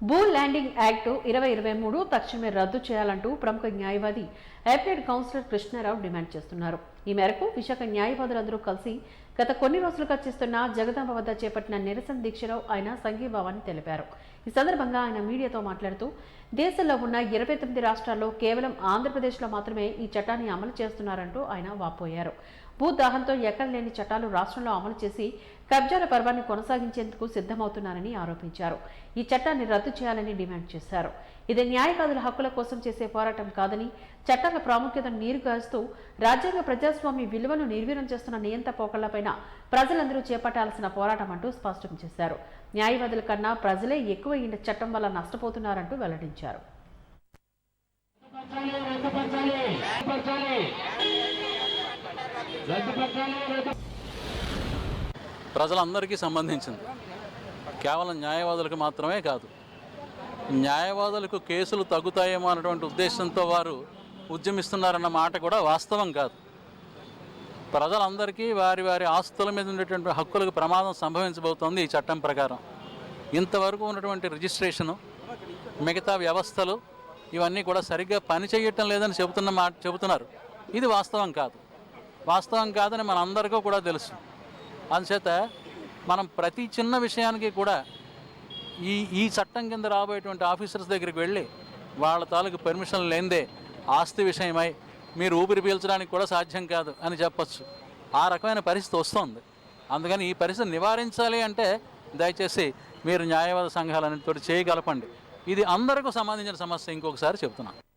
భూ landing act ఇరవై ఇరవై మూడు తక్షణమే రద్దు చేయాలంటూ ప్రముఖ న్యాయవాది అప్లైడ్ కౌన్సిలర్ కృష్ణారావు డిమాండ్ చేస్తున్నారు. ఈ మేరకు విశాఖ న్యాయవాదులందరూ కలిసి గత కొన్ని రోజులుగా చేస్తున్న జగదాంబ వద్ద చేపట్టిన నిరసన దీక్షలో ఆయన సంఘీభావాన్ని తెలిపారు. ఈ సందర్భంగా ఆయన మీడియాతో మాట్లాడుతూ దేశంలో ఉన్న ఇరవై తొమ్మిది రాష్ట్రాల్లో కేవలం ఆంధ్రప్రదేశ్లో మాత్రమే ఈ చట్టాన్ని అమలు చేస్తున్నారంటూ ఆయన వాపోయారు. భూదాహంతో ఎక్కడ లేని చట్టాలు రాష్ట్రంలో అమలు చేసి కబ్జాల పర్వాన్ని కొనసాగించేందుకు సిద్ధమవుతున్నారని ఆరోపించారు. ఈ చట్టాన్ని రద్దు చేయాలని డిమాండ్ చేశారు. ఇది న్యాయవాదుల హక్కుల కోసం చేసే పోరాటం కాదని చట్టాల ప్రాముఖ్యతను నీరుగాస్తూ రాజ్యాంగ ప్రజాస్వామ్య విలువను నిర్వీర్యం చేస్తున్న నియంత పోకళ్ళపైన ప్రజలందరూ చేపట్టాల్సిన పోరాటం అంటూ స్పష్టం చేశారు. న్యాయవాదుల కన్నా ప్రజలే ఎక్కువ ఈ చట్టం వల్ల నష్టపోతున్నారంటూ వెల్లడించారు. ప్రజలందరికీ సంబంధించింది. కేవలం న్యాయవాదులకు మాత్రమే కాదు న్యాయవాదులకు కేసులు తగ్గుతాయేమో అన్నటువంటి ఉద్దేశంతో వారు ఉద్యమిస్తున్నారన్న మాట కూడా వాస్తవం కాదు. ప్రజలందరికీ వారి వారి ఆస్తుల మీద ఉండేటువంటి హక్కులకు ప్రమాదం సంభవించబోతోంది ఈ చట్టం ప్రకారం. ఇంతవరకు ఉన్నటువంటి రిజిస్ట్రేషను మిగతా వ్యవస్థలు ఇవన్నీ కూడా సరిగ్గా పనిచేయటం లేదని చెబుతున్న మాట చెబుతున్నారు. ఇది వాస్తవం కాదు. వాస్తవం కాదని మనందరికీ కూడా తెలుసు. అందుచేత మనం ప్రతి చిన్న విషయానికి కూడా ఈ ఈ చట్టం కింద రాబోయేటువంటి ఆఫీసర్స్ దగ్గరికి వెళ్ళి వాళ్ళ తాలూకు పర్మిషన్ లేనిదే ఆస్తి విషయమై మీరు ఊపిరి పీల్చడానికి కూడా సాధ్యం కాదు అని చెప్పొచ్చు. ఆ రకమైన పరిస్థితి వస్తుంది. అందుకని ఈ పరిస్థితి నివారించాలి అంటే దయచేసి మీరు న్యాయవాద సంఘాలన్నిటితో చేయగలపండి. ఇది అందరికీ సంబంధించిన సమస్య. ఇంకొకసారి చెప్తున్నాను.